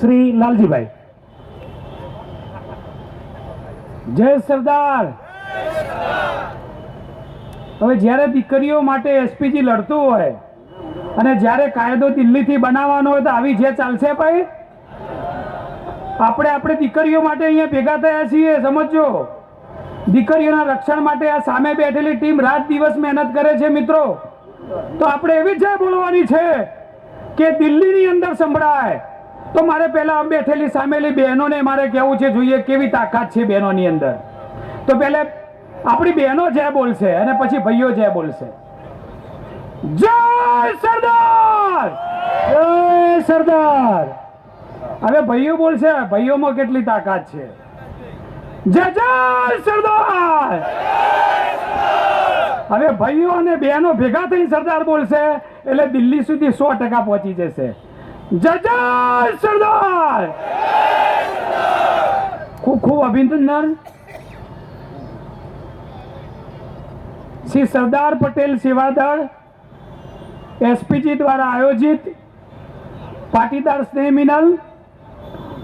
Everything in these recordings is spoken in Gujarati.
શ્રી લાલજીભાઈ. જય સરદાર. હવે જ્યારે દીકરીઓ માટે એસપીજી લડતું હોય અને જ્યારે કાયદો દિલ્હીથી બનાવવાનો હોય તો આવી જે ચાલશે ભાઈ? આપણે આપણે દીકરીઓ માટે અહીંયા ભેગા થયા છીએ સમજો દીકરીઓના રક્ષણ માટે આ સામે બેઠેલી ટીમ રાત દિવસ મહેનત કરે છે, મિત્રો. તો આપણે એવી જ બોલવાની છે કે દિલ્હીની અંદર સંભળાય. તો મારે પહેલા બેઠેલી સામેલી બહેનોને મારે કહેવું છે, જોઈએ કેવી તાકાત છે બહેનોની અંદર. તો પહેલાં આપણી બહેનો જે બોલશે અને પછી ભાઈઓ જે બોલશે. જય સરદાર! જય સરદાર! હવે ભાઈઓ બોલશે ભાઈઓમાં કેટલી તાકાત છે? જય જય સરદાર! હવે ભાઈઓ અને બહેનો ભેગા થઈ સરદાર બોલશે, એટલે દિલ્હી સુધી સો ટકા પહોંચી જશે. જય સરદાર! ખૂબ ખૂબ અભિનંદન શ્રી સરદાર પટેલ સેવાદળ એસપીજી દ્વારા આયોજિત પાટીદાર સ્નેહ મિનલ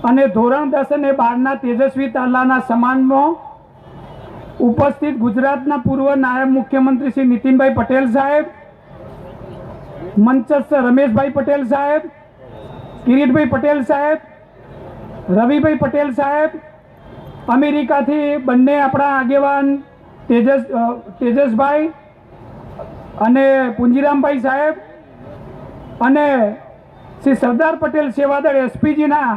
અને ધોરણ દસ અને બારના તેજસ્વી તાલાના સમાનમાં ઉપસ્થિત ગુજરાતના પૂર્વ નાયબ મુખ્યમંત્રી શ્રી નીતિનભાઈ પટેલ સાહેબ, મંચસ્થ રમેશભાઈ પટેલ સાહેબ કિરીટભાઈ પટેલ સાહેબ, રવિભાઈ પટેલ સાહેબ, અમેરિકાથી બંને આપણા આગેવાન તેજસ તેજસભાઈ અને પુંજીરામભાઈ સાહેબ અને શ્રી સરદાર પટેલ સેવાદળ એસપીજીના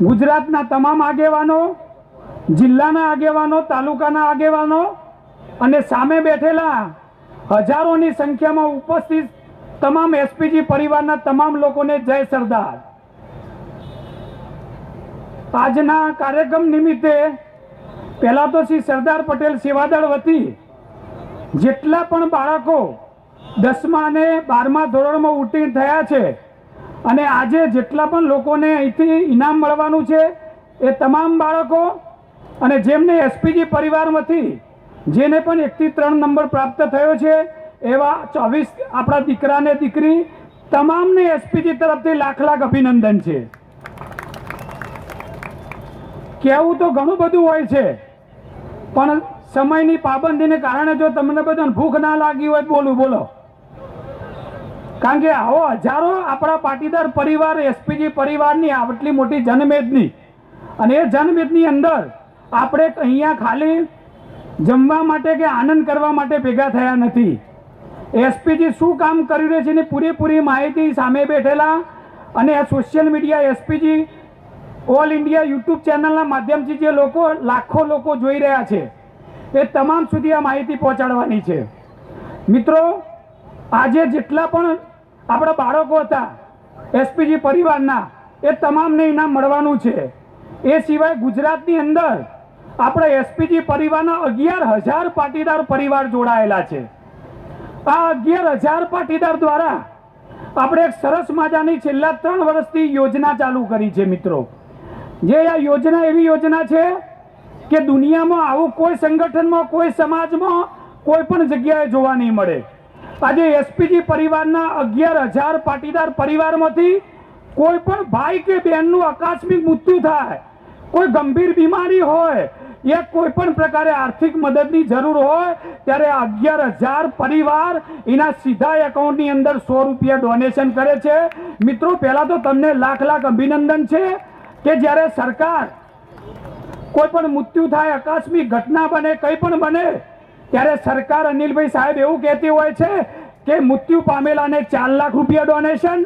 ગુજરાતના તમામ આગેવાનો, જિલ્લાના આગેવાનો, તાલુકાના આગેવાનો અને સામે બેઠેલા હજારોની સંખ્યામાં ઉપસ્થિત તમામ એસપીજી પરિવારના તમામ લોકોને જય સરદાર. આજના કાર્યક્રમ નિમિત્તે પહેલાં તો શ્રી સરદાર પટેલ સેવાદળ વતી જેટલા પણ બાળકો દસમા અને બારમા ધોરણમાં ઉત્તીર્ણ થયા છે અને આજે જેટલા પણ લોકોને અહીંથી ઇનામ મળવાનું છે એ તમામ બાળકો અને જેમને એસપીજી પરિવારમાંથી જેને પણ એકથી ત્રણ નંબર પ્રાપ્ત થયો છે એવા ચોવીસ આપણા દીકરાને દીકરી તમામને એસપીજી તરફથી લાખ લાખ અભિનંદન છે. કહેવું તો ઘણું બધું હોય છે, પણ સમયની પાબંદીને કારણે જો તમને બધાને ભૂખ ના લાગી હોય બોલું, બોલો. કારણ કે આવો હજારો આપણા પાટીદાર પરિવાર એસપીજી પરિવારની આટલી મોટી જનમેદની અને એ જનમેદની અંદર આપણે અહીંયા ખાલી જમવા માટે કે આનંદ કરવા માટે ભેગા થયા નથી. એસપીજી શું કામ કરી રહ્યું છે એની પૂરેપૂરી માહિતી સામે બેઠેલા અને આ social media SPG all India YouTube ચેનલના માધ્યમથી જે લોકો, લાખો લોકો જોઈ રહ્યા છે, એ તમામ સુધી આ માહિતી પહોંચાડવાની છે. મિત્રો, આજે જેટલા પણ આપણા બાળકો હતા એસપીજી પરિવારના, એ તમામને ઇનામ મળવાનું છે. એ સિવાય ગુજરાતની અંદર આપણા એસપીજી પરિવારના અગિયાર હજાર પાટીદાર પરિવાર જોડાયેલા છે. આ અગિયાર હજાર પાટીદાર દ્વારા આપણે એક સરસ મજાની છેલ્લા ત્રણ વર્ષથી યોજના ચાલુ કરી છે મિત્રો. જે આ યોજના એવી યોજના છે કે દુનિયામાં આવું કોઈ સંગઠનમાં, કોઈ સમાજમાં, કોઈ પણ જગ્યાએ જોવા નહીં મળે. આજે એસપીજી પરિવારના અગિયાર હજાર પાટીદાર પરિવારમાંથી કોઈ પણ ભાઈ કે બહેનનું આકસ્મિક મૃત્યુ થાય, કોઈ ગંભીર બીમારી હોય યા કોઈ પણ પ્રકારે આર્થિક મદદની જરૂર હોય, ત્યારે અગિયાર હજાર પરિવાર એના સીધા એકાઉન્ટની અંદર સો રૂપિયા ડોનેશન કરે છે. મિત્રો, પહેલાં તો તમને લાખ લાખ અભિનંદન છે કે જ્યારે સરકાર કોઈ પણ મૃત્યુ થાય આકસ્મિક ઘટના બને, કંઈ પણ બને, ત્યારે સરકાર અનિલભાઈ સાહેબ એવું કહેતી હોય છે કે મૃત્યુ પામેલાને ચાર લાખ રૂપિયા ડોનેશન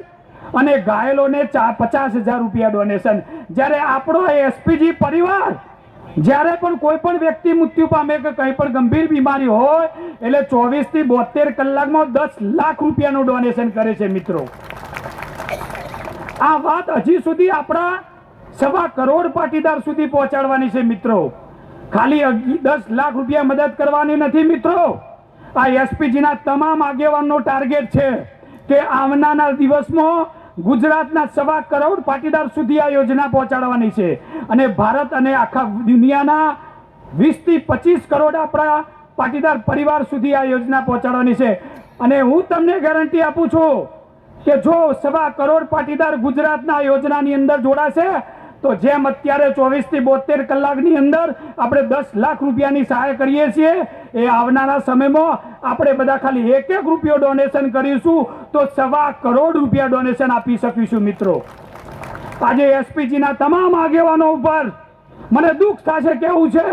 અને ઘાયલોને પચાસ હજાર રૂપિયા ડોનેશન. જ્યારે આપણો એસપીજી પરિવાર જ્યારે પણ કોઈ પણ વ્યક્તિ મૃત્યુ પામે કે કંઈ પણ ગંભીર બીમારી હોય, એટલે ચોવીસથી બોતેર કલાકમાં દસ લાખ રૂપિયાનું ડોનેશન કરે છે મિત્રો. આ વાત હજી સુધી આપણા સવા કરોડ પાટીદાર સુધી પહોંચાડવાની છે મિત્રો. ખાલી દસ લાખ રૂપિયા મદદ કરવાની નથી મિત્રો. આ એસપીજીના તમામ આગેવાનનો ટાર્ગેટ છે કે આવનારા દિવસમાં ગુજરાતના સવા કરોડ પાટીદાર સુધી આ યોજના પહોંચાડવાની છે. અને ભારત અને આખા દુનિયાના વીસથી પચીસ કરોડ આપણા પાટીદાર પરિવાર સુધી આ યોજના પહોંચાડવાની છે. અને હું તમને ગેરંટી આપું છું કે જો સવા કરોડ પાટીદાર ગુજરાતના યોજનાની અંદર જોડાશે તો જેમ અત્યારે ચોવીસથી બોતેર કલાકની અંદર આપણે દસ લાખ રૂપિયાની સહાય કરીએ છીએ, એ આવનારા સમયમાં આપણે બધા ખાલી એક એક રૂપિયો ડોનેશન કરીશું તો સવા કરોડ રૂપિયા ડોનેશન આપી શકીશું મિત્રો. આજે એસપીજી ના તમામ આગેવાનો ઉપર મને દુઃખ થશે કેવું છે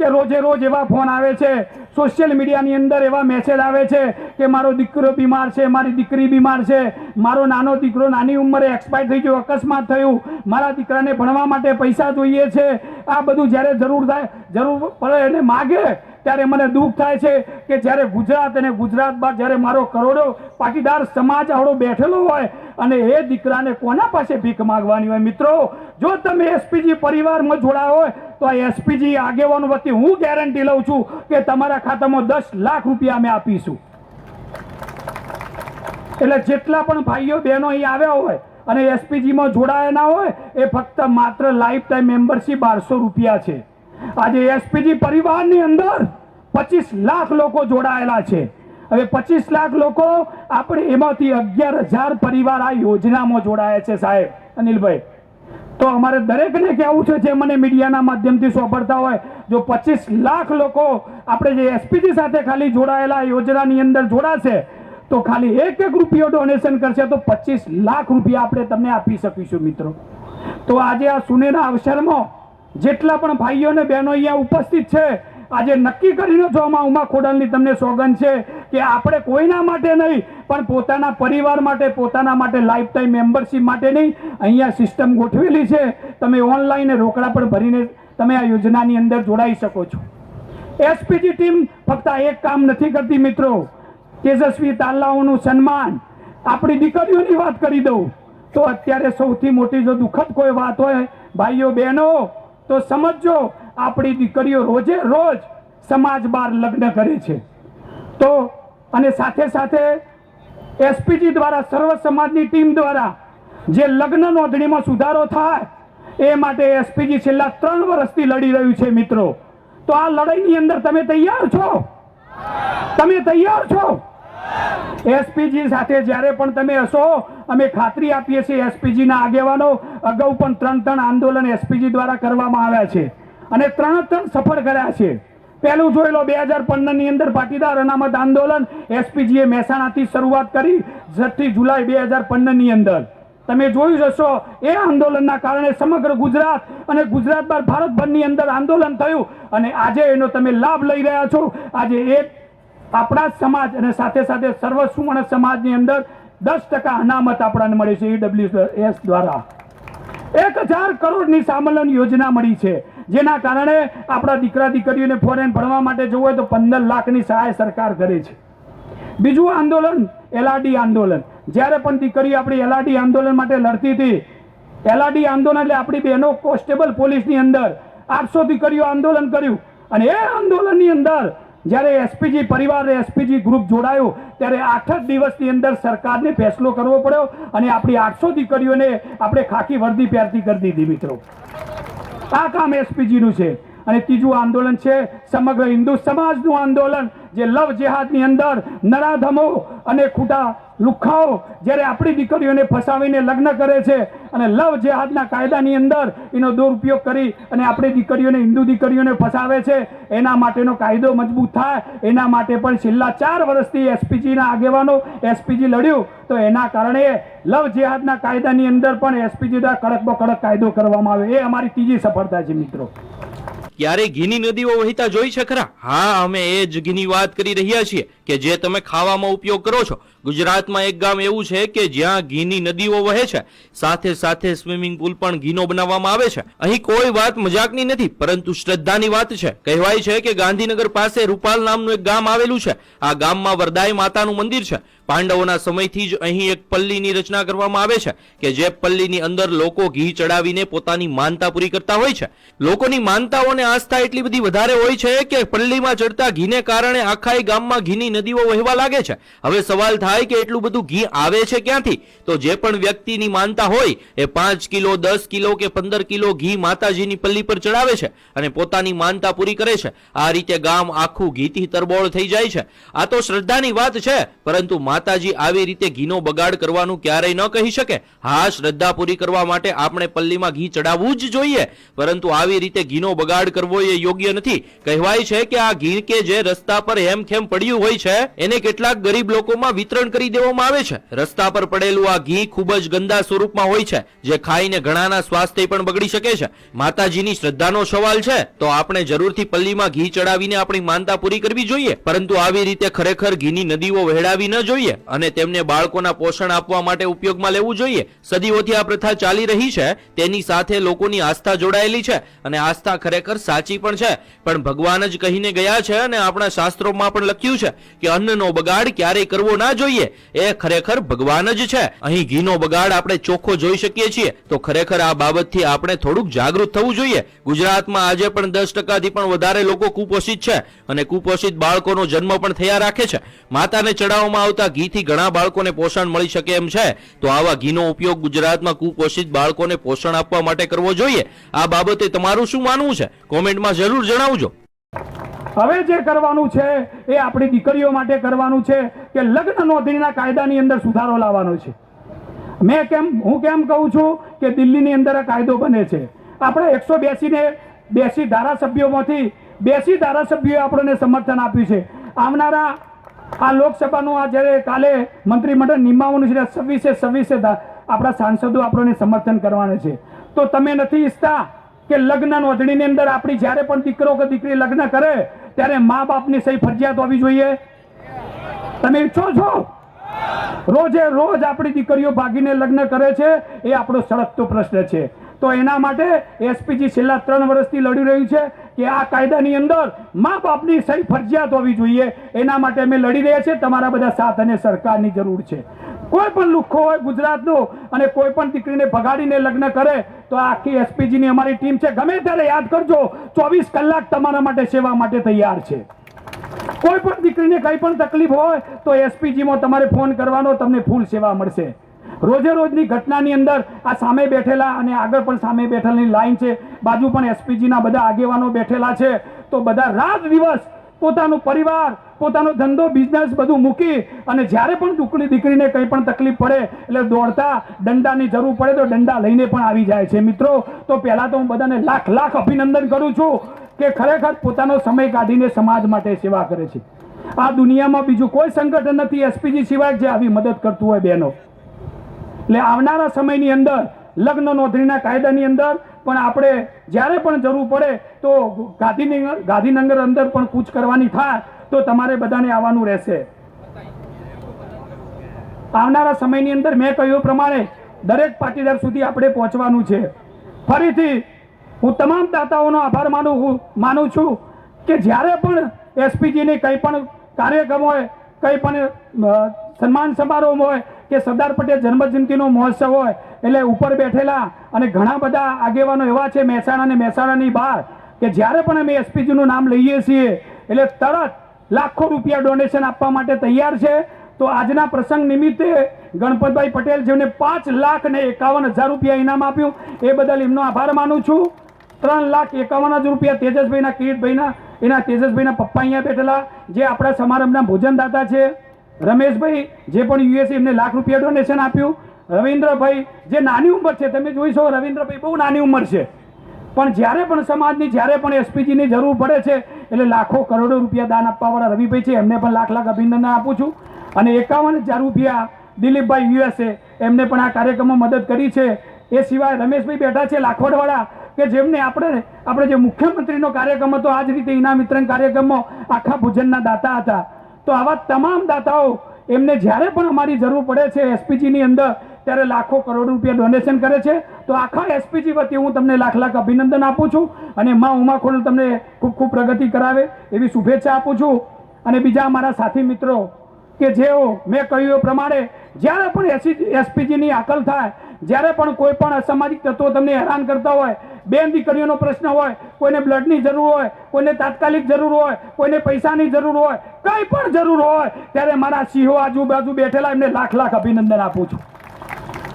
કે રોજે રોજ એવા ફોન આવે છે સોશિયલ મીડિયાની અંદર એવા મેસેજ આવે છે કે મારો દીકરો બીમાર છે, મારી દીકરી બીમાર છે, મારો નાનો દીકરો નાની ઉંમરે એક્સપાયર થઈ ગયો, અકસ્માત થયું, મારા દીકરાને ભણવા માટે પૈસા જોઈએ છે, આ બધું જ્યારે જરૂર થાય, જરૂર પડે એને માગે. ત્યારે મને દુઃખ થાય છે કે જ્યારે ગુજરાત અને ગુજરાત બાદ જ્યારે મારો કરોડો પાટીદાર સમાજ આવડો બેઠેલો હોય અને એ દીકરાને કોના પાસે ભીખ માંગવાની હોય? મિત્રો, જો તમે એસપીજી પરિવારમાં જોડાયા હોય, તો આ એસપીજી આગેવાનો વતી હું ગેરંટી લઉં છું કે તમારા ખાતામાં દસ લાખ રૂપિયા અમે આપીશું. એટલે જેટલા પણ ભાઈઓ બહેનો અહીં આવ્યા હોય અને એસપીજીમાં જોડાયા ના હોય, એ ફક્ત માત્ર લાઈફ ટાઈમ મેમ્બરશીપ બારસો રૂપિયા છે. આજે એસપીજી પરિવારની અંદર પચીસ લાખ લોકો જોડાયેલા છે. હવે પચીસ લાખ લોકો આપણે એમાંથી અગિયાર હજાર પરિવાર આ યોજનામાં જોડાયા છે સાહેબ. અનિલભાઈ, તો અમારે દરેકને કહેવું છે જે મને મીડિયાના માધ્યમથી સોંપડતા હોય, જો પચીસ લાખ લોકો આપણે જે એસપીજી સાથે ખાલી જોડાયેલા યોજનાની અંદર જોડાશે, તો ખાલી એક એક રૂપિયો ડોનેશન કરશે, તો પચીસ લાખ રૂપિયા આપણે તમને આપી શકીશું મિત્રો. તો આજે આ સુનેના અવસરમાં જેટલા પણ ભાઈઓ અને બહેનો અહીંયા ઉપસ્થિત છે, આજે નક્કી કરીને જો આમાં ઉમા ખોડલની તમને સોગંદ છે કે આપણે કોઈના માટે નહીં, પણ પોતાના પરિવાર માટે, પોતાના માટે લાઈફ ટાઈમ મેમ્બરશીપ માટે નહીં, અહીંયા સિસ્ટમ ગોઠવેલી છે. તમે ઓનલાઈન રોકડા પણ ભરીને તમે આ યોજનાની અંદર જોડાઈ શકો છો. એસપીજી ટીમ ફક્ત એક કામ નથી કરતી મિત્રો. તેજસ્વી તાલાઓનું સન્માન. આપણી દીકરીઓની વાત કરી દઉં. તો અત્યારે સૌથી મોટી જો દુઃખદ કોઈ વાત હોય, ભાઈઓ, બહેનો તો સમજજો, આપણી દીકરીઓ રોજે રોજ સમાજ બહાર લગ્ન કરે છે. તો, અને સાથે સાથે એસપીજી દ્વારા, સર્વ સમાજની ટીમ દ્વારા જે લગ્ન નોંધણીમાં સુધારો થાય, એ માટે એસપીજી છેલ્લા ત્રણ વર્ષથી લડી રહ્યું છે મિત્રો. તો આ લડાઈની અંદર તમે તૈયાર છો? તમે તૈયાર છો? એસપીજી સાથે જ્યારે પણ તમે હશો, અમે ખાતરી આપીએ છીએ એસપીજી ના આગેવાનો, અગાઉ પણ ત્રણ ત્રણ આંદોલન એસપીજી દ્વારા કરવામાં આવ્યા છે. અને ત્રણ ત્રણ સફળ કર્યા છે. પહેલું જોઈ બે હજાર પંદરની અંદર પાટીદાર અનામત આંદોલન એસપીજીએ મહેસાણાથી શરૂઆત કરી, છઠ્ઠી જુલાઈ બે હજાર પંદરની અંદર. તમે જોયું જશો એ આંદોલનના કારણે સમગ્ર ગુજરાત અને ગુજરાત બાદ ભારતભરની અંદર આંદોલન થયું. અને આજે એનો તમે લાભ લઈ રહ્યા છો. આજે એક આપણા સમાજ અને સાથે સાથે સર્વ સુવર્ણ સમાજની અંદર દસ ટકા અનામત આપણને મળે છે ઈડબ્લ્યુ એસ દ્વારા. એક હજાર કરોડની સામલન યોજના મળી છે. જેના કારણે આપણા દીકરા દીકરીઓને ફોરેન ભણવા માટે જવું હોય તો પંદર લાખની સહાય સરકાર કરે છે. બીજું આંદોલન એલઆરડી આંદોલન. જ્યારે પણ દીકરી આપણી એલઆરડી આંદોલન માટે લડતી હતી એલઆરડી આંદોલન એટલે આપણી બહેનો કોન્સ્ટેબલ પોલીસની અંદર આઠસો દીકરીઓ આંદોલન કર્યું. અને એ આંદોલનની અંદર જ્યારે એસપીજી પરિવાર એસપીજી ગ્રુપ જોડાયું, ત્યારે આઠ જ દિવસની અંદર સરકારને ફેસલો કરવો પડ્યો અને આપણી આઠસો દીકરીઓને આપણે ખાકી વર્દી પહેરતી કરી દીધી મિત્રો. આ કામ એસપીજી નું છે. અને ત્રીજું આંદોલન છે સમગ્ર હિન્દુ સમાજનું આંદોલન, જે લવ જેહાદની અંદર નરાધમો અને ખોટા લુખાઓ જ્યારે આપણી દીકરીઓને ફસાવીને લગ્ન કરે છે અને લવ જેહાદના કાયદાની અંદર એનો દુરુપયોગ કરી અને આપણી દીકરીઓને, હિન્દુ દીકરીઓને ફસાવે છે, એના માટેનો કાયદો મજબૂત થાય, એના માટે પણ છેલ્લા ચાર વર્ષથી એસપીજીના આગેવાનો એસપીજી લડ્યું. તો એના કારણે લવ જેહાદના કાયદાની અંદર પણ એસપીજી દ્વારા કડકમાં કડક કાયદો કરવામાં આવે. એ અમારી ત્રીજી સફળતા છે મિત્રો. ક્યારે ઘીની નદીઓ વહેતા જોઈ છે ખરા? હા, અમે એ જ ઘીની વાત કરી રહ્યા છીએ કે જે તમે ખાવામાં ઉપયોગ કરો છો. ગુજરાતમાં એક ગામ એવું છે કે જ્યાં ઘીની નદીઓ વહે છે. સાથે સાથે સ્વિમિંગ પુલ પણ ઘીનો બનાવવામાં આવે છે. અહીં કોઈ વાત મજાકની નથી, પરંતુ શ્રદ્ધાની વાત છે. કહેવાય છે કે ગાંધીનગર પાસે રૂપાલ નામનું એક ગામ આવેલું છે. આ ગામમાં વરદાય માતાનું મંદિર છે. પાંડવોના સમયથી જ અહીં એક પલ્લીની રચના કરવામાં આવે છે કે જે પલ્લીની અંદર લોકો ઘી ચડાવીને પોતાની માનતા પૂરી કરતા હોય છે. લોકોની માનતાઓને આસ્થા એટલી બધી વધારે હોય છે કે પલ્લીમાં ચડતા ઘીને કારણે આખા ગામમાં ઘીની નદીઓ વહેવા લાગે છે. હવે સવાલ થાય થાય કે એટલું બધું ઘી આવે છે ક્યાંથી? તો જે પણ વ્યક્તિની માનતા હોય, એ પાંચ કિલો, દસ કિલો કે પંદર કિલો ઘી માતાજીની પલ્લી પર ચડાવે છે અને પોતાની માનતા પૂરી કરે છે. આ રીતે ગામ આખું ઘીથી તરબોળ થઈ જાય છે. આ તો શ્રદ્ધાની વાત છે, પરંતુ માતાજી આવી રીતે ઘીનો બગાડ કરવાનું ક્યારેય ન કહી શકે. હા, શ્રદ્ધા પૂરી કરવા માટે આપણે પલ્લીમાં ઘી ચડાવવું જ જોઈએ, પરંતુ આવી રીતે ઘીનો બગાડ કરવો એ યોગ્ય નથી. કહેવાય છે કે આ ઘી કે જે રસ્તા પર હેમખેમ પડ્યું હોય છે, એને કેટલાક ગરીબ લોકોમાં વિતરણ કરી દેવામાં આવે છે. રસ્તા પર પડેલું આ ઘી ખૂબ જ ગંદા સ્વરૂપમાં હોય છે, જે ખાઈને ઘણાના સ્વાસ્થ્ય પણ બગડી શકે છે. માતાજીની શ્રદ્ધાનો સવાલ છે, તો આપણે જરૂરથી પલ્લીમાં ઘી ચડાવીને આપણી માનતા પૂરી કરવી જોઈએ. પરંતુ આવી રીતે ખરેખર ઘીની નદીઓ વહેડાવી ન જોઈએ અને તેમને બાળકોના પોષણ આપવા માટે ઉપયોગમાં લેવું જોઈએ. સદીઓથી આ પ્રથા ચાલી રહી છે, તેની સાથે લોકોની આસ્થા જોડાયેલી છે અને આસ્થા ખરેખર સાચી પણ છે. પણ ભગવાન જ કહીને ગયા છે અને આપણા શાસ્ત્રોમાં પણ લખ્યું છે કે અન્નનો બગાડ ક્યારેય કરવો ના જોઈએ. એ ખરેખર ભગવાન જ છે. અહીં ઘીનો બગાડ આપણે ચોખ્ખો જોઈ શકીએ છીએ. તો ખરેખર આ બાબતથી આપણે થોડુંક જાગૃત થવું જોઈએ. ગુજરાતમાં આજે પણ દસ ટકાથી પણ વધારે લોકો કુપોષિત છે અને કુપોષિત બાળકોનો જન્મ પણ થયા રાખે છે. માતાને ચડાવવામાં આવતા ઘીથી ઘણા બાળકોને પોષણ મળી શકે એમ છે. તો આવા ઘીનો ઉપયોગ ગુજરાતમાં કુપોષિત બાળકોને પોષણ આપવા માટે કરવો જોઈએ. આ બાબતે તમારું શું માનવું છે? કોમેન્ટમાં જરૂર જણાવજો. હવે જે કરવાનું છે એ આપણી દીકરીઓ માટે કરવાનું છે કે લગ્ન નોંધણીના કાયદાની અંદર સુધારો લાવવાનો છે. મેં કેમ, હું કેમ કહું છું કે દિલ્હીની અંદર આ કાયદો બને છે. આપણે એકસો બેસીને બેસી ધારાસભ્યોમાંથી બેસી ધારાસભ્યોએ આપણને સમર્થન આપ્યું છે. આવનારા આ લોકસભાનું આ જ્યારે કાલે મંત્રીમંડળ નિમાવવાનું છે છવ્વીસે છવ્વીસે આપણા સાંસદો આપણને સમર્થન કરવાના છે. તો તમે નથી ઈચ્છતા કે લગ્ન નોંધણીની અંદર આપણી જ્યારે પણ દીકરો કે દીકરી લગ્ન કરે ત્યારે મા બાપની સહી ફરજિયાત હોવી જોઈએ. તમે ઈચ્છો છો? રોજે રોજ આપણી દીકરીઓ ભાગીને લગ્ન કરે છે, એ આપણો સળગતો પ્રશ્ન છે. તો એના માટે એસપીજી છેલ્લા ત્રણ વર્ષથી લડી રહ્યું છે કે આ કાયદાની અંદર મા બાપની સહી ફરજિયાત હોવી જોઈએ. એના માટે અમે લડી રહ્યા છીએ. તમારા બધા સાથ અને સરકારની જરૂર છે. કોઈ પણ લુખ્ખો હોય ગુજરાતનો અને કોઈ પણ દીકરીને ભગાડીને લગ્ન કરે, તો આખી એસપીજીની અમારી ટીમ છે. ગમે ત્યારે યાદ કરજો, ચોવીસ કલાક તમારા માટે સેવા માટે તૈયાર છે. કોઈ પણ દીકરીને કંઈ પણ તકલીફ હોય, તો એસપીજીમાં તમારે ફોન કરવાનો, તમને ફૂલ સેવા મળશે. રોજે રોજની ઘટનાની અંદર આ સામે બેઠેલા અને આગળ પણ સામે બેઠેલાની લાઈન છે. બાજુ પણ એસપીજીના બધા આગેવાનો બેઠેલા છે. તો બધા રાત દિવસ પોતાનું પરિવાર, પોતાનો ધંધો બિઝનેસ બધું મૂકી અને જ્યારે પણ દુકડી દીકરીને કંઈ પણ તકલીફ પડે, એટલે દોડતા દંડાની જરૂર પડે તો દંડા લઈને પણ આવી જાય છે. મિત્રો, તો પહેલાં તો હું બધાને લાખ લાખ અભિનંદન કરું છું કે ખરેખર પોતાનો સમય કાઢીને સમાજ માટે સેવા કરે છે. આ દુનિયામાં બીજું કોઈ સંગઠન નથી. એસપીજી સિવાય જે આવી મદદ કરતું હોય બહેનો. એટલે આવનારા સમયની અંદર લગ્ન નોંધણીના કાયદાની અંદર પણ આપણે જ્યારે પણ જરૂર પડે તો ગાંધીનગર ગાંધીનગર અંદર પણ કૂચ કરવાની થાય તો તમારે બધાને આવવાનું રહેશે. આવનારા સમયની અંદર મેં કહ્યું પ્રમાણે દરેક પાટીદાર સુધી આપણે પહોંચવાનું છે. ફરીથી હું તમામ દાતાઓનો આભાર માનું માનું છું કે જ્યારે પણ એસપીજીની કંઈ પણ કાર્યક્રમ હોય, કંઈ પણ સન્માન સમારોહ હોય કે સરદાર પટેલ જન્મજયંતિનો મહોત્સવ હોય, એટલે ઉપર બેઠેલા અને ઘણા બધા આગેવાનો એવા છે મહેસાણા અને મહેસાણાની બહાર, કે જ્યારે પણ અમે એસપીજીનું નામ લઈએ છીએ, એટલે તરત લાખો રૂપિયા ડોનેશન આપવા માટે તૈયાર છે. તો આજના પ્રસંગ નિમિત્તે ગણપતભાઈ પટેલ જેમને પાંચ લાખ ને એકાવન હજાર રૂપિયા ઇનામ આપ્યું, એ બદલ એમનો આભાર માનું છું. ત્રણ લાખ એકાવન હજાર રૂપિયા તેજસભાઈના કિરીટભાઈના, એના તેજસભાઈના પપ્પા અહીંયા બેઠેલા, જે આપણા સમારંભના ભોજનદાતા છે. રમેશભાઈ, જે પણ યુએસએ એમને લાખ રૂપિયા ડોનેશન આપ્યું, રવિન્દ્રભાઈ, જે નાની ઉંમર છે, તમે જોઈશો રવિન્દ્રભાઈ બહુ નાની ઉંમર છે. પણ જ્યારે પણ સમાજની, જ્યારે પણ એસપીજીની જરૂર પડે છે, એટલે લાખો કરોડો રૂપિયા દાન આપવાવાળા રવિભાઈ છે, એમને પણ લાખ લાખ અભિનંદન આપું છું. અને એકાવન હજાર રૂપિયા દિલીપભાઈ યુએસએ એમને પણ આ કાર્યક્રમમાં મદદ કરી છે. એ સિવાય રમેશભાઈ બેઠા છે લાખોડવાળા, કે જેમને આપણે આપણે જે મુખ્યમંત્રીનો કાર્યક્રમ હતો આ જ રીતે ઇનામ વિતરણ કાર્યક્રમમાં આખા ભોજનના દાતા હતા. તો આવા તમામ દાતાઓ એમને જ્યારે પણ અમારી જરૂર પડે છે એસપીજીની અંદર, ત્યારે લાખો કરોડ રૂપિયા ડોનેશન કરે છે. તો આખા એસપીજી વતી હું તમને લાખ લાખ અભિનંદન આપું છું અને માં ઉમાખોડ તમને ખૂબ ખૂબ પ્રગતિ કરાવે એવી શુભેચ્છા આપું છું. અને બીજા અમારા સાથી મિત્રો કે જેઓ મેં કહ્યું એ પ્રમાણે, જ્યારે પણ એસી એસપીજીની આકલ થાય, જ્યારે પણ કોઈ પણ અસામાજિક તત્વો તમને હેરાન કરતા હોય, બેન દીકરીઓનો પ્રશ્ન હોય, કોઈને બ્લડની જરૂર હોય, કોઈને તાત્કાલિક જરૂર હોય, કોઈને પૈસાની જરૂર હોય, કંઈ પણ જરૂર હોય, ત્યારે મારા સિંહો આજુબાજુ બેઠેલા એમને લાખ લાખ અભિનંદન આપું છું.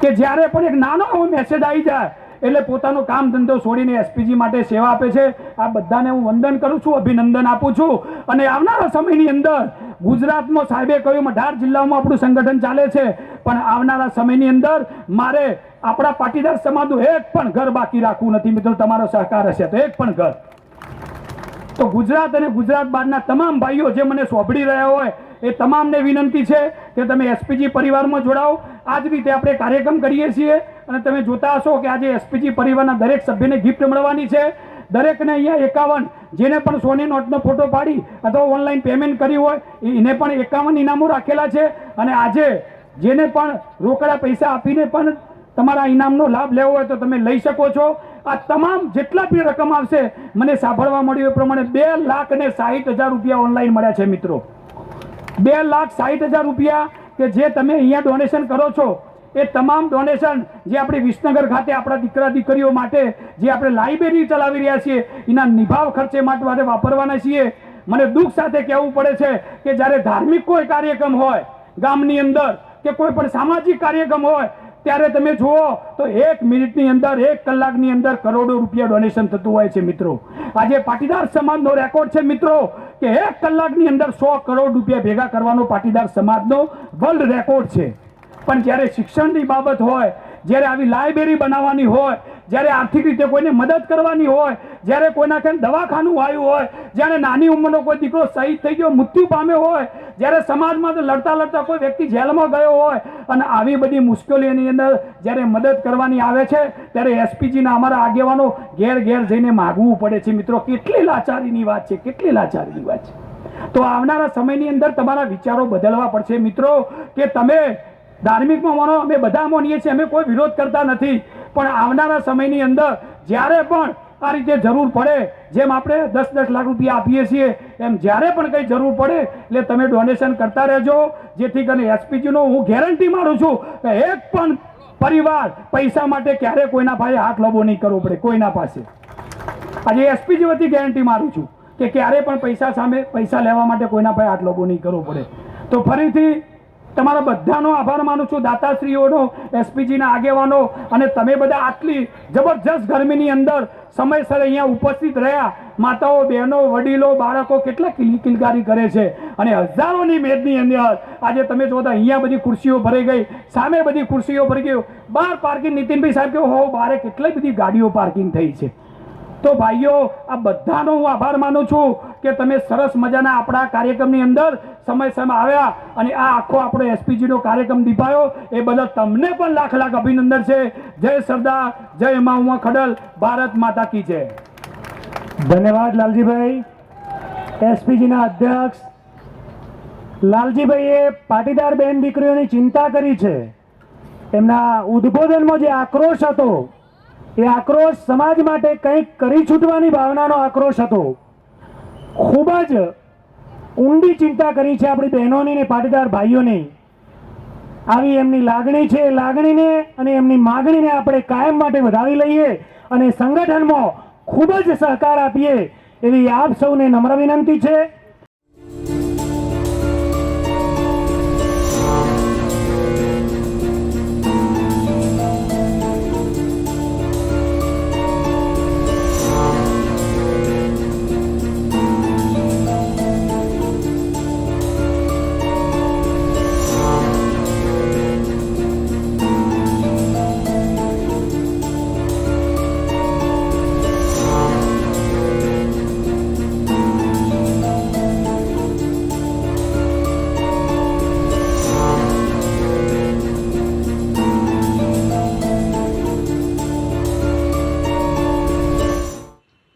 કે જ્યારે પણ એક નાનો એવો મેસેજ આવી જાય, એટલે પોતાનો કામ ધંધો છોડીને એસપીજી માટે સેવા આપે છે, આ બધાને હું વંદન કરું છું, અભિનંદન આપું છું. અને આવનારા સમયની અંદર ગુજરાતમાં સાહેબે કહ્યું અઢાર જિલ્લાઓમાં આપણું સંગઠન ચાલે છે, પણ આવનારા સમયની અંદર મારે આપણા પાટીદાર સમાજનું એક પણ ઘર બાકી રાખવું નથી. મિત્રો, તમારો સહકાર હશે તો એક પણ ઘર. તો ગુજરાત અને ગુજરાત બહારના તમામ ભાઈઓ જે મને સોંપડી રહ્યા હોય, એ તમામને વિનંતી છે કે તમે એસપીજી પરિવારમાં જોડાઓ. આ જ રીતે આપણે કાર્યક્રમ કરીએ છીએ અને તમે જોતા હશો કે આજે એસપીજી પરિવારના દરેક સભ્યને ગિફ્ટ મળવાની છે. દરેકને અહીંયા એકાવન, જેને પણ સોની નોટનો ફોટો પાડી અથવા ઓનલાઈન પેમેન્ટ કરી હોય એને પણ એકાવન ઇનામો રાખેલા છે. અને આજે જેને પણ રોકડા પૈસા આપીને પણ તમારા ઇનામનો લાભ લેવો હોય તો તમે લઈ શકો છો. આ તમામ જેટલા બી રકમ આવશે, મને સાંભળવા મળ્યું એ પ્રમાણે બે લાખ ને સાહીઠ હજાર રૂપિયા ઓનલાઈન મળ્યા છે મિત્રો. બે લાખ સાહીઠ હજાર રૂપિયા કે જે તમે અહીંયા ડોનેશન કરો છો એ તમામ ડોનેશન જે આપણે વિસનગર ખાતે આપણા દીકરા દીકરીઓ માટે જે આપણે લાઇબ્રેરી ચલાવી રહ્યા છીએ, એના નિભાવ ખર્ચે માટે વાપરવાના છીએ. મને દુઃખ સાથે કહેવું પડે છે કે જ્યારે ધાર્મિક કોઈ કાર્યક્રમ હોય, ગામની અંદર કે કોઈ પણ સામાજિક કાર્યક્રમ હોય, ત્યારે તમે જુઓ તો એક મિનિટની અંદર, એક કલાકની અંદર કરોડો રૂપિયા ડોનેશન થતું હોય છે મિત્રો. આજે પાટીદાર સમાજનો રેકોર્ડ છે મિત્રો કે એક કલાકની અંદર સો કરોડ રૂપિયા ભેગા કરવાનો પાટીદાર સમાજનો વર્લ્ડ રેકોર્ડ છે. પણ જ્યારે શિક્ષણની બાબત હોય, જ્યારે આવી લાઇબ્રેરી બનાવવાની હોય, જ્યારે આર્થિક રીતે કોઈને મદદ કરવાની હોય, જ્યારે કોઈના કંઈ દવાખાનું આવ્યું હોય, જ્યારે નાની ઉંમરનો કોઈ દીકરો શહીદ થઈ ગયો, મૃત્યુ પામ્યો હોય, જ્યારે સમાજમાં લડતા લડતા કોઈ વ્યક્તિ જેલમાં ગયો હોય, અને આવી બધી મુશ્કેલીઓની અંદર જ્યારે મદદ કરવાની આવે છે, ત્યારે એસપીજીના અમારા આગેવાનો ઘેર ઘેર જઈને માગવું પડે છે. મિત્રો, કેટલી લાચારીની વાત છે, કેટલી લાચારીની વાત છે. તો આવનારા સમયની અંદર તમારા વિચારો બદલવા પડશે. મિત્રો, કે તમે ધાર્મિકમાં માનો, અમે બધા માનીએ છીએ, અમે કોઈ વિરોધ કરતા નથી. પણ આવનારા સમયની અંદર જ્યારે પણ આ રીતે જરૂર પડે, જેમ આપણે દસ દસ લાખ રૂપિયા આપીએ છીએ, એમ જ્યારે પણ કંઈ જરૂર પડે, એટલે તમે ડોનેશન કરતા રહેજો. જેથી કરીને એસપીજીનો હું ગેરંટી મારું છું કે એક પણ પરિવાર પૈસા માટે ક્યારે કોઈના ભાઈ હાથ લબો નહીં કરવો પડે, કોઈના પાસે. આજે એસપીજી વતી ગેરંટી મારું છું કે ક્યારે પણ પૈસા સામે, પૈસા લેવા માટે કોઈના પાસે હાથ લોબો નહીં કરવો પડે. તો ફરીથી તમારા બધાનો આભાર માનું છું, દાતાશ્રીઓનો, એસપીજીના આગેવાનો, અને તમે બધા આટલી જબરજસ્ત ગરમીની અંદર સમયસર અહીંયા ઉપસ્થિત રહ્યા. માતાઓ, બહેનો, વડીલો, બાળકો કેટલા કિલ, કિલકારી કરે છે. અને હજારોની મેદની અંદર આજે તમે જોતા અહીંયા બધી ખુરશીઓ ભરાઈ ગઈ. સામે બધી ખુરશીઓ ભરી ગઈ. બહાર પાર્કિંગ, નીતિનભાઈ સાહેબ કે હો, બારે કેટલી બધી ગાડીઓ પાર્કિંગ થઈ છે. તો ભાઈઓ, આ બધાનો હું આભાર માનું છું કે તમે સરસ મજાના આપણા કાર્યક્રમની અંદર સમયસરમાં આવ્યા અને આ આખો આપણો એસપીજીનો કાર્યક્રમ દીપાયો. એ બદલ તમને પણ લાખ લાખ અભિનંદન છે. જય સરદાર, જય મા ઉમા ખડલ, ભારત માતા કી જય. ધન્યવાદ લાલજીભાઈ. એસપીજીના અધ્યક્ષ, લાલજીભાઈએ પાટીદાર બેન દીકરીઓની ચિંતા કરી છે. એમના ઉદ્બોધનમાં જે આક્રોશ હતો એ આક્રોશ સમાજ માટે કંઈક કરી છૂટવાની ભાવનાનો આક્રોશ હતો. ખૂબ જ ઊંડી ચિંતા કરી છે આપણી બહેનોની ને પાટીદાર ભાઈઓની. આવી એમની લાગણી છે લાગણીને અને એમની માગણીને આપણે કાયમ માટે વધાવી લઈએ અને સંગઠનમાં ખૂબ જ સહકાર આપીએ એવી આપ સૌને નમ્ર વિનંતી છે.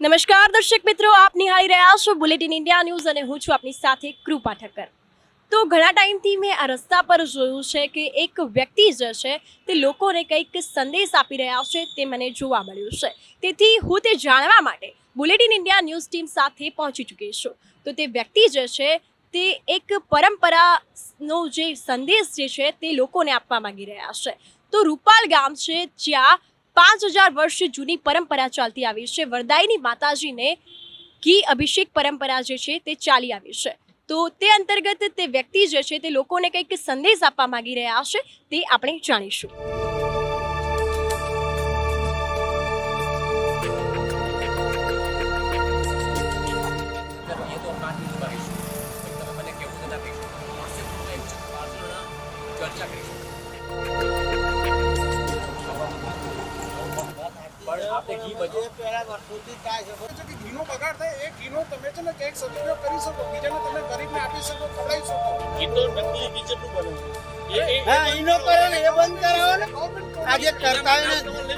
નમસ્કાર, દર્શક મિત્રો, આપ નિહાળી રહ્યા છો બુલેટિન ઇન્ડિયા ન્યૂઝ અને હું છું આપની સાથે કૃપા ઠક્કર. તો ઘણા ટાઈમથી મેં આ રસ્તા પર જોયું છે કે એક વ્યક્તિ જે છે, તે લોકોને કંઈક સંદેશ આપી રહ્યા છે, તે મને જોવા મળ્યું છે. તેથી હું તે જાણવા માટે બુલેટિન ઇન્ડિયા ન્યૂઝ ટીમ સાથે પહોંચી ચૂકી છું. તો તે વ્યક્તિ જે છે, તે એક પરંપરાનો જે સંદેશ જે છે, તે લોકોને આપવા માંગી રહ્યા છે. તો રૂપાલ ગામ છે જ્યાં પાંચ હજાર વર્ષ જૂની પરંપરા ચાલતી આવી છે. વરદાયની માતાજીને ઘી અભિષેક પરંપરા જે છે તે ચાલી આવી છે. તો તે અંતર્ગત તે વ્યક્તિ જે છે તે લોકોને કંઈક સંદેશ આપવા માંગી રહ્યા છે તે આપણે જાણીશું. કે ઘીનો બગાડ થાય એ ઘીનો તમે છે ને કંઈક સદુપયોગ કરી શકો બીજાને તમે ગરીબને આપી શકો ખવડાવી શકો. હા એનો કરે ને એ બંધ કરાવો ને. આ જે કરતા ને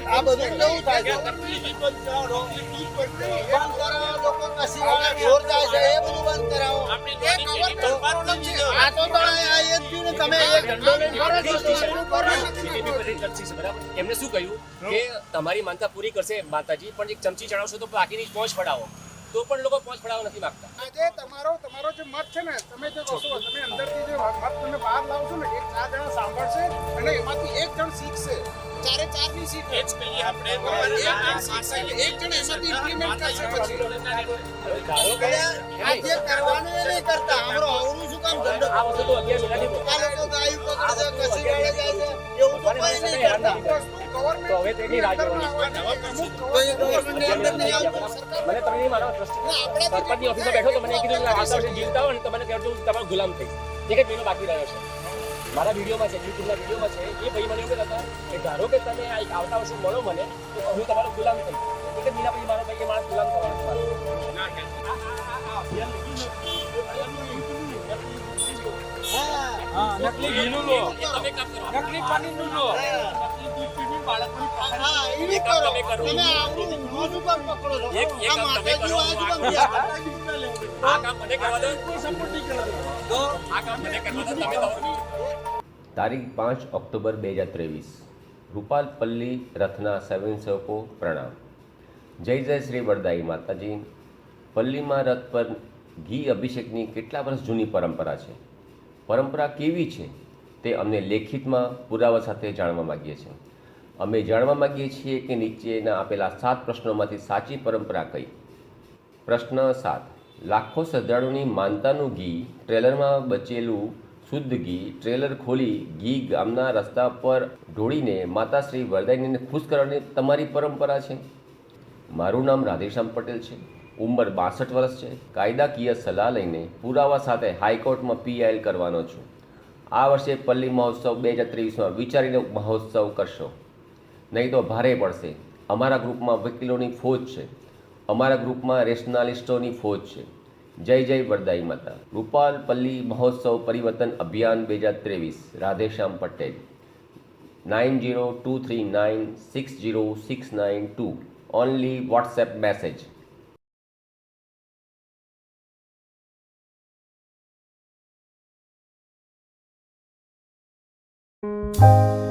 આ બધું કેવું થાય? છે બંધ કરાવો. લોકો કસી ઢોર જાય છે એ બધું બંધ કરાવો. આ તો તો આ આ એ જ ને તમે એક ધંધો લઈને ફરો છો તો એનું કરો એમને શું કહ્યું? કે તમારી માનતા પૂરી કરશે માતાજી પણ એક ચમચી ચડાવશો તો બાકીની પહોંચ પડાવો તો પણ લોકો પહોંચ પડાવવા નથી માંગતા. આજે તમારો તમારો જે મત છે ને તમે જે કહો તમે અંદરથી જે મત તમે બહાર લાવશો ને એક ચાર જણા સાંભળશે અને એમાંથી એક જણ શીખશે. ચારે ચારની શીખે એક જણ શીખશે એક જણ એમાંથી ઇમ્પ્લિમેન્ટ કરશે પછી. ધારો કે આ જે કરવાનું એ નહીં કરતા. અમારો આવડું શું કામ ધંધો? આ વસ્તુ તો અગિયાર મહિનાથી આ લોકો ગાયું પકડે છે કસી વાળે જાય છે. એવું તો કોઈ નહીં કરતા. તો હવે તેની એ સરપંચની ઓફિસમાં બેઠો તો મને કીધું કે જીવતા હોય ને તો મને કહેજો તમારો ગુલામ થઈ એક જ મહિનો બાકી રહ્યો છે. મારા વિડીયોમાં છે યુટ્યુબના વિડીયોમાં છે એ ભાઈ મને એવું કહેતા હતા કે ધારો કે તમે આ એક આવતા વર્ષે મળો મને તો હું તમારો ગુલામ થઈ એક જ મહિના પછી મારો ભાઈ કે મારા ગુલામ થવાનો છે. મારો. તમે કામ કરો. હા, કરો. તમે આવડું ઊંધું શું કામ પકડો છો? એક- એક આ કામ મને કરવા દો. તો આ કામ મને કરવા દો. તમે તારીખ પાંચ ઓક્ટોબર બે હજાર ત્રેવીસ. રૂપાલ પલ્લી રથના સ્વયંસેવકો પ્રણામ. જય જય શ્રી વરદાઈ માતાજી. પલ્લીમાં રથ પર ઘી અભિષેકની કેટલા વર્ષ જૂની પરંપરા છે? પરંપરા કેવી છે તે અમને લેખિતમાં પુરાવા સાથે જાણવા માગીએ છીએ. અમે જાણવા માગીએ છીએ કે નીચેના આપેલા સાત પ્રશ્નોમાંથી સાચી પરંપરા કઈ? પ્રશ્ન સાત. લાખો શ્રદ્ધાળુની માનતાનું ઘી ટ્રેલરમાં બચેલું શુદ્ધ ઘી ટ્રેલર ખોલી ઘી ગામના રસ્તા પર ઢોળીને માતા શ્રી વરદાયનીને ખુશ કરવાની તમારી પરંપરા છે? મારું નામ રાધેશ્યામ પટેલ છે. ઉંમર બાસઠ વર્ષ છે. કાયદાકીય સલાહ લઈને પુરાવા સાથે હાઈકોર્ટમાં પીઆઈએલ કરવાનો છું. આ વર્ષે પલ્લી મહોત્સવ બે હજાર ત્રેવીસમાં વિચારીને મહોત્સવ કરશો. નહીં તો ભારે પડશે. અમારા ગ્રુપમાં વકીલોની ફોજ છે. અમારા ગ્રુપમાં રેશનાલિસ્ટોની ફોજ છે. જય જય વરદાઈ માતા. રૂપાલ પલ્લી મહોત્સવ પરિવર્તન અભિયાન બે હજાર ત્રેવીસ, Radheshyam Patel. Nine zero two three nine six zero six nine two. Only WhatsApp message thank